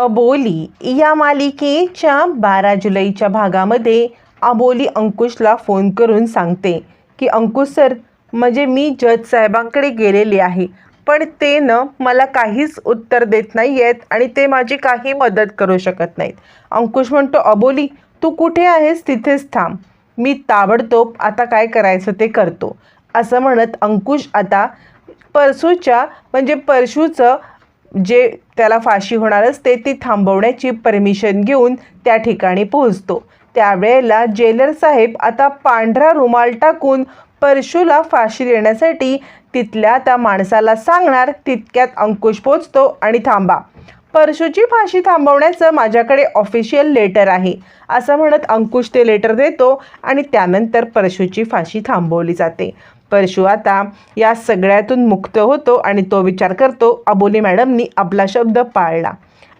अबोली या मालिकेच्या बारा जुलैच्या भागामध्ये अबोली अंकुशला फोन करून सांगते की अंकुश सर म्हणजे मी जज साहेबांकडे गेलेली आहे पण ते न मला काहीच उत्तर देत नाही आहेत आणि ते माझी काही मदत करू शकत नाहीत. अंकुश म्हणतो अबोली तू कुठे आहेस तिथेच थांब. मी ताबडतोब आता काय करायचं ते करतो. असं म्हणत अंकुश आता परशूच्या म्हणजे परशूचं जे त्याला फाशी होणार असते ती थांबवण्याची परमिशन घेऊन त्या ठिकाणी पोहोचतो. त्यावेळेला जेलर साहेब आता पांढरा रुमाल टाकून परशूला फाशी देण्यासाठी तिथल्या त्या माणसाला सांगणार तितक्यात अंकुश पोचतो आणि थांबा. परशूची फाशी थांबवण्याचं माझ्याकडे ऑफिशियल लेटर आहे. असं म्हणत अंकुश ते लेटर देतो आणि त्यानंतर परशूची फाशी थांबवली जाते. परशू आता या सगळ्यातून मुक्त होतो आणि तो विचार करतो अबोली मॅडमनी आपला शब्द पाळला.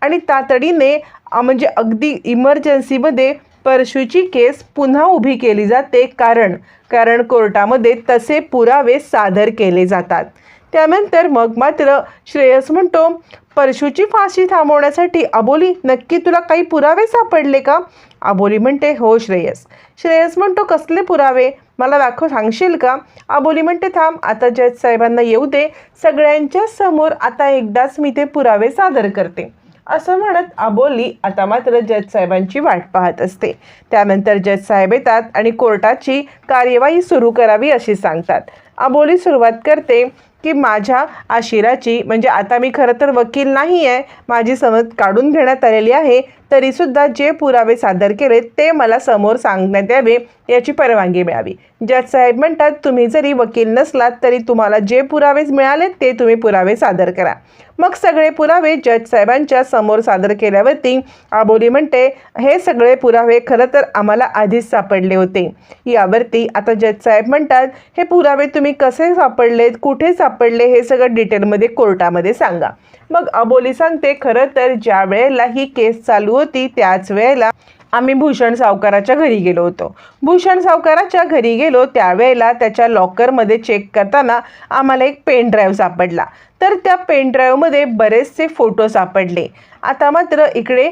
आणि तातडीने म्हणजे अगदी इमर्जन्सीमध्ये परशूची केस पुन्हा उभी केली जाते कारण कारण कोर्टामध्ये तसे पुरावे सादर केले जातात. त्यानंतर मग मात्र श्रेयस म्हणतो परशूची फाशी थांबवण्यासाठी अबोली नक्की तुला काही पुरावे सापडले का? अबोली म्हणते हो श्रेयस. श्रेयस म्हणतो कसले पुरावे? मला दाखव सांगशील का? अबोली म्हणते थांब आता जज साहेबांना येऊ दे. सगळ्यांच्या समोर आता एकदाच मी ते पुरावे सादर करते. असं म्हणत अबोली आता मात्र जज साहेबांची वाट पाहत असते. त्यानंतर जज साहेब येतात आणि कोर्टाची कार्यवाही सुरू करावी अशी सांगतात. अबोली सुरुवात करते की माझ्या आशिराची म्हणजे आता मी खरं तर वकील नाही आहे माझी समज काढून घेण्यात आलेली आहे तरीसुद्धा जे पुरावे सादर केले ते मला समोर सांगण्यात यावे याची परवानगी मिळावी. जज साहेब म्हणतात तुम्ही जरी वकील नसलात तरी तुम्हाला जे पुरावे मिळाले ते तुम्ही पुरावे सादर करा. मग सगळे पुरावे जज साहेबांच्या समोर सादर केल्यावरती आबोली म्हणते हे सगळे पुरावे खरं तर आम्हाला आधीच सापडले होते. यावरती आता जज साहेब म्हणतात हे पुरावे तुम्ही कसे सापडलेत कुठे सापडले हे सगळं डिटेलमध्ये कोर्टामध्ये सांगा. मग अबोली सांगते खरं तर ज्या वेळेला ही केस चालू होती त्याच वेळेला आम्ही भूषण सावकाराच्या घरी गेलो होतो. भूषण सावकाराच्या घरी गेलो त्यावेळेला त्याच्या लॉकरमध्ये चेक करताना आम्हाला एक पेन ड्राईव्ह सापडला. तर त्या पेन ड्राईव्हमध्ये बरेचसे फोटो सापडले. आता मात्र इकडे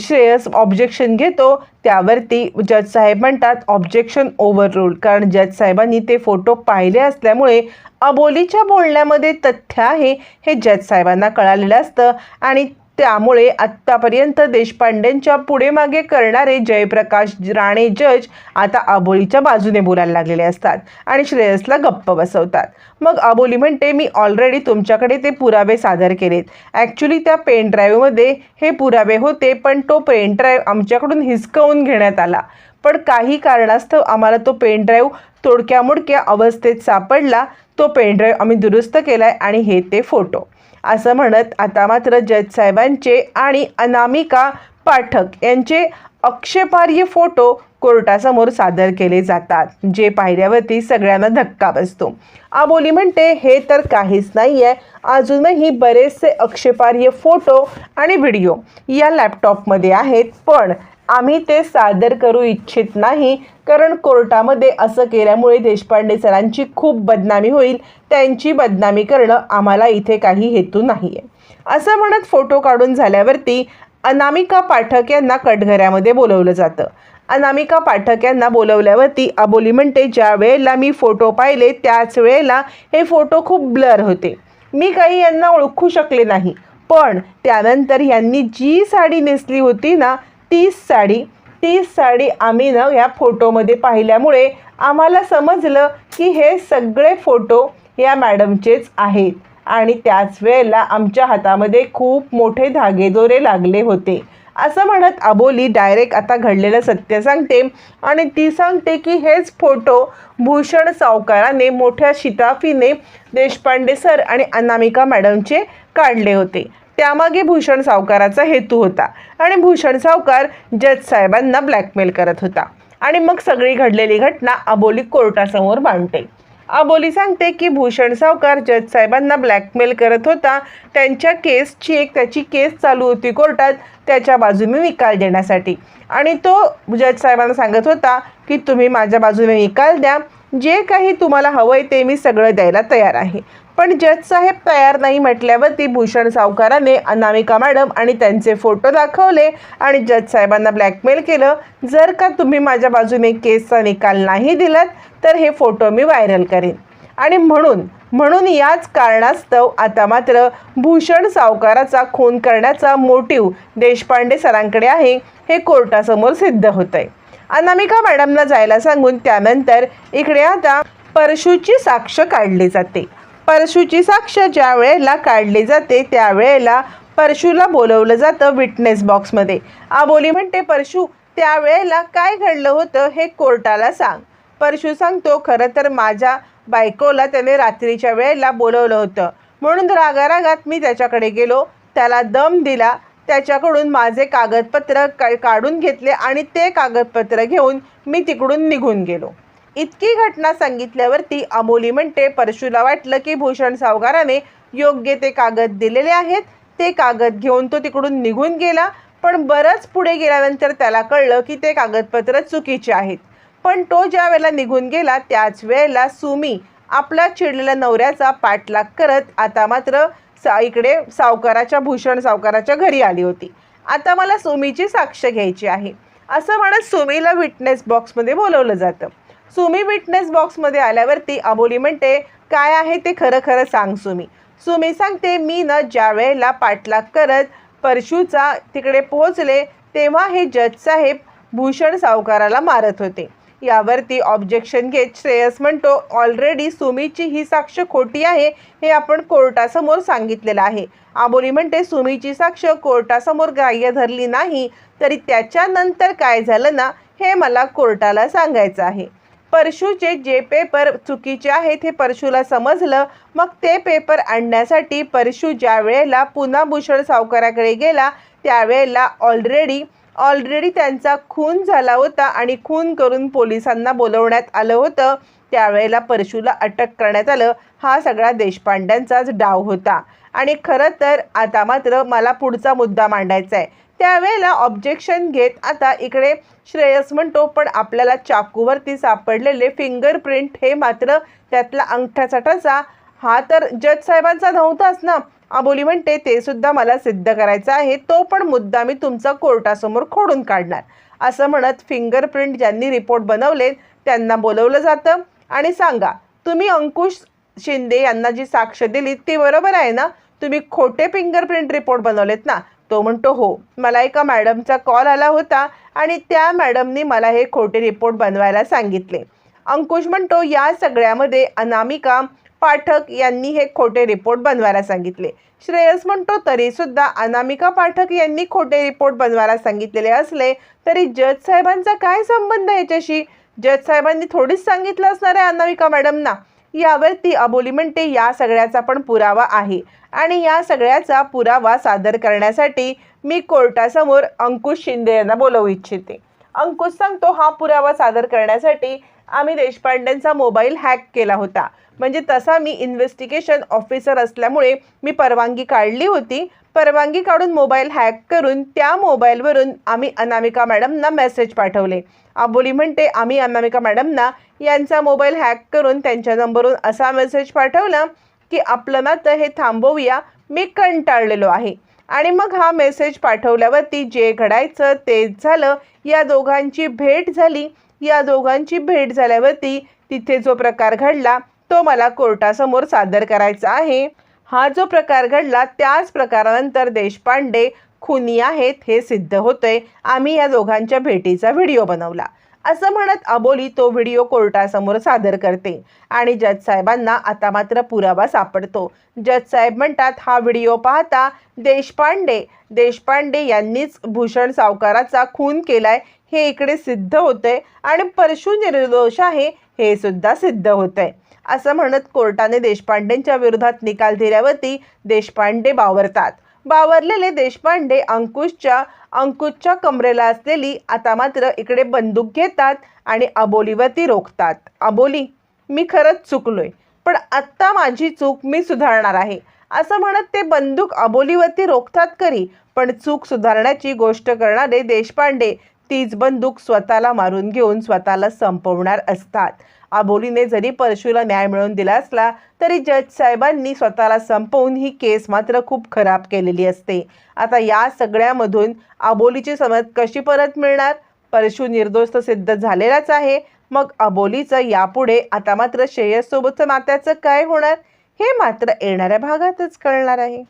श्रेयस ऑब्जेक्शन घेतो त्यावरती जज साहेब म्हणतात ऑब्जेक्शन ओव्हररूल कारण जज साहेबांनी ते फोटो पाहिले असल्यामुळे अबोलीच्या बोलण्यामध्ये तथ्य आहे हे जज साहेबांना कळालेलं असतं. आणि त्यामुळे आत्तापर्यंत देशपांडेंच्या पुढे मागे करणारे जयप्रकाश राणे जज आता अबोलीच्या बाजूने बोलायला लागलेले असतात आणि श्रेयसला गप्प बसवतात. मग अबोली म्हणते मी ऑलरेडी तुमच्याकडे ते पुरावे सादर केलेत. ॲक्च्युली त्या पेन ड्राईव्हमध्ये हे पुरावे होते पण तो पेन ड्राईव्ह आमच्याकडून हिसकवून घेण्यात आला. पण काही कारणास्तव आम्हाला तो पेन ड्राईव्ह तोडक्यामुडक्या अवस्थेत सापडला. तो पेन ड्राईव्ह आम्ही दुरुस्त केला आहे आणि हे ते फोटो असं म्हणत आता मात्र जज साहेबांचे आणि अनामिका पाठक यांचे आक्षेपार्ह फोटो कोर्टासमोर सादर केले जातात जे पाहिल्यावरती सगळ्यांना धक्का बसतो. आबोली म्हणते हे तर काहीच नाही आहे अजूनही बरेचसे आक्षेपार्ह फोटो आणि व्हिडिओ या लॅपटॉपमध्ये आहेत पण आम्ही ते सादर करू इच्छित नाही कारण कोर्टामध्ये असं केल्यामुळे देशपांडे सरांची खूप बदनामी होईल. त्यांची बदनामी करणं आम्हाला इथे काही हेतू नाही आहे असं म्हणत फोटो काढून झाल्यावरती अनामिका पाठक यांना कटघऱ्यामध्ये बोलवलं जातं. अनामिका पाठक यांना बोलवल्यावरती अबोली म्हणते ज्या वेळेला मी फोटो पाहिले त्याच वेळेला हे फोटो खूप ब्लर होते. मी काही यांना ओळखू शकले नाही. पण त्यानंतर यांनी जी साडी नेसली होती ना तीच साडी तीच साडी आम्ही ना ह्या फोटोमध्ये पाहिल्यामुळे आम्हाला समजलं की हे सगळे फोटो या मॅडमचेच आहेत. आणि त्याच वेळेला आमच्या हातामध्ये खूप मोठे धागेदोरे लागले होते. असं म्हणत अबोली डायरेक्ट आता घडलेलं सत्य सांगते आणि ती सांगते की हेच फोटो भूषण सावकाराने मोठ्या शिताफीने देशपांडे सर आणि अनामिका मॅडमचे काढले होते. त्यामागे भूषण सावकाराचा हेतू होता आणि भूषण सावकार जज साहेबांना ब्लॅकमेल करत होता. आणि मग सगळी घडलेली घटना अबोली कोर्टासमोर मांडते अबोली सांगते की भूषण सावकार जज साहेबांना ब्लॅकमेल करत होता. त्यांच्या केसची एक त्याची केस चालू होती कोर्टात. त्याच्या बाजूने निकाल देण्यासाठी. आणि तो जज साहेबांना सांगत होता की तुम्ही माझ्या बाजूने निकाल द्या. जे काही तुम्हाला हवं आहे ते मी सगळं द्यायला तयार आहे. पण जजसाहेब तयार नाही म्हटल्यावरती भूषण सावकाराने अनामिका मॅडम आणि त्यांचे फोटो दाखवले आणि जजसाहेबांना ब्लॅकमेल केलं. जर का तुम्ही माझ्या बाजूने केसचा निकाल नाही दिलात तर हे फोटो मी व्हायरल करेन. आणि म्हणून म्हणून याच कारणास्तव आता मात्र भूषण सावकाराचा खून करण्याचा मोटिव देशपांडे सरांकडे आहे हे कोर्टासमोर सिद्ध होत आहे अनामिका मॅडमला जायला सांगून त्यानंतर इकडे आता परशूची साक्ष काढली जाते. परशूची साक्ष ज्या वेळेला काढली जाते त्यावेळेला परशूला बोलवलं जातं विटनेस बॉक्समध्ये. आबोली म्हणते परशू त्यावेळेला काय घडलं होतं हे कोर्टाला सांग. परशू सांगतो खरं तर माझ्या बायकोला त्याने रात्रीच्या वेळेला बोलवलं होतं. म्हणून रागारागात मी त्याच्याकडे गेलो. त्याला दम दिला. त्याच्याकडून माझे कागदपत्र का काढून घेतले आणि ते कागदपत्र घेऊन मी तिकडून निघून गेलो. इतकी घटना सांगितल्यावरती अमोली म्हणते परशुला वाटलं की भूषण सावकाराने योग्य ते कागद दिलेले आहेत. ते कागद घेऊन तो तिकडून निघून गेला. पण बरंच पुढे गेल्यानंतर त्याला कळलं की ते कागदपत्र चुकीचे आहेत. पण तो ज्या वेळेला निघून गेला त्याच वेळेला सुमी आपला चिडलेल्या नवऱ्याचा पाठलाग करत आता मात्र सा इकडे सावकाराच्या भूषण सावकाराच्या घरी आली होती. आता मला सुमीची साक्ष घ्यायची आहे. असं म्हणत सुमीला विटनेस बॉक्समध्ये बोलवलं जातं. सुमी विटनेस बॉक्समध्ये आल्यावरती अबोली म्हणते काय आहे ते खरं खरं सांग सुमी. सुमी सांगते मी न ज्या वेळेला पाठलाग करत परशूचा तिकडे पोहोचले तेव्हा हे जज साहेब भूषण सावकाराला मारत होते. यावरती ऑब्जेक्शन घेत श्रेयस म्हणतो ऑलरेडी सुमीची ही साक्ष खोटी आहे हे आपण कोर्टासमोर सांगितलेलं आहे. आबोली म्हणते सुमीची साक्ष कोर्टासमोर ग्राह्य धरली नाही तरी त्याच्यानंतर काय झालं ना हे मला कोर्टाला सांगायचं आहे. परशूचे जे पेपर चुकीचे आहेत हे परशूला समजलं. मग ते पेपर आणण्यासाठी परशू ज्या वेळेला पुन्हा भूषण सावकाराकडे गेला त्यावेळेला ऑलरेडी ऑलरेडी त्यांचा खून झाला होता आणि खून करून पोलिसांना बोलवण्यात आलं होतं. त्यावेळेला परशूला अटक करण्यात आलं. हा सगळा देशपांड्यांचाच डाव होता. आणि खरं तर आता मात्र मला पुढचा मुद्दा मांडायचा आहे. त्यावेळेला ऑब्जेक्शन घेत आता इकडे श्रेयस म्हणतो पण आपल्याला चाकूवरती सापडलेले फिंगरप्रिंट हे मात्र त्यातला अंगठासाठाचा हा तर जज साहेबांचा नव्हताच ना. अबोली म्हणते ते सुद्धा मला सिद्ध करायचं आहे तो पण मुद्दा मी तुमचा कोर्टासमोर खोडून काढणार. असं म्हणत फिंगरप्रिंट ज्यांनी रिपोर्ट बनवले त्यांना बोलवलं जातं. आणि सांगा तुम्ही अंकुश शिंदे यांना जी साक्ष दिली ती बरोबर आहे ना? तुम्ही खोटे फिंगरप्रिंट रिपोर्ट बनवलेत ना? तो म्हणतो हो. मला एका मॅडमचा कॉल आला होता आणि त्या मॅडमनी मला हे खोटे रिपोर्ट बनवायला सांगितले. अंकुश म्हणतो या सगळ्यामध्ये अनामिका पाठक यांनी हे खोटे रिपोर्ट बनवायला सांगितले. श्रेयस म्हणतो तरी सुद्धा अनामिका पाठक यांनी खोटे रिपोर्ट बनवायला सांगितलेले असले तरी जज साहेबांचा काय संबंध याच्याशी? जज साहेबांनी थोडीच सांगितलं असणार आहे अनामिका मॅडमना. यावरती अबोली म्हणते या सगळ्याचा पण पुरावा आहे. आणि या सगळ्याचा पुरावा सादर करण्यासाठी मी कोर्टासमोर अंकुश शिंदे यांना बोलवू इच्छिते. अंकुश सांगतो हा पुरावा सादर करण्यासाठी आम्ही देशपांडेंचा मोबाईल हॅक केला होता. म्हणजे तसा मी इन्व्हेस्टिगेशन ऑफिसर असल्यामुळे मी परवानगी काढली होती. परवानगी काढून मोबाईल हॅक करून त्या मोबाईलवरून आम्ही अनामिका मॅडमना मेसेज पाठवले. आबोली म्हणते आम्ही अनामिका मॅडमना यांचा मोबाईल हॅक करून त्यांच्या नंबरवरून असा मेसेज पाठवला की आपलं नातं हे थांबवूया मी कंटाळलेलो आहे. आणि मग हा मेसेज पाठवल्यावरती जे घडायचं तेच झालं. या दोघांची भेट झाली. या दोघांची भेट झाल्यावरती तिथे जो प्रकार घडला तो मला कोर्टासमोर सादर करायचा आहे. हा जो प्रकार घडला त्याच प्रकारानंतर देशपांडे खुनी आहेत हे सिद्ध होतंय. आम्ही या दोघांच्या भेटीचा व्हिडिओ बनवला. असं म्हणत अबोली तो व्हिडिओ कोर्टासमोर सादर करते आणि जज साहेबांना आता मात्र पुरावा सापडतो. जज साहेब म्हणतात हा व्हिडिओ पाहता देशपांडे देशपांडे यांनीच भूषण सावकाराचा खून केलाय हे इकडे सिद्ध होतंय आणि परशु निर्दोष आहे हे सुद्धा सिद्ध होतंय. असं म्हणत कोर्टाने देशपांडेंच्या विरोधात निकाल दिल्यावरती देशपांडे बावरतात. बावरलेले देशपांडे अंकुशच्या अंकुशच्या कमरेला असलेली आता मात्र इकडे बंदूक घेतात आणि अबोलीवरती रोखतात. अबोली मी खरंच चुकलोय पण आत्ता माझी चूक मी सुधारणार आहे. असं म्हणत ते बंदूक अबोलीवरती रोखतात करी पण चूक सुधारण्याची गोष्ट करणारे देशपांडे तीच बंदूक स्वतःला मारून घेऊन स्वतःला संपवणार असतात. अबोलीने जरी परशूला न्याय मिळवून दिला असला तरी जज साहेबांनी स्वतःला संपवून ही केस मात्र खूप खराब केलेली असते. आता या सगळ्यामधून अबोलीची समज कशी परत मिळणार? परशू निर्दोष सिद्ध झालेलाच आहे. मग अबोलीचं यापुढे आता मात्र श्रेयससोबतचं नात्याचं काय होणार? हे मात्र येणाऱ्या भागातच कळणार आहे.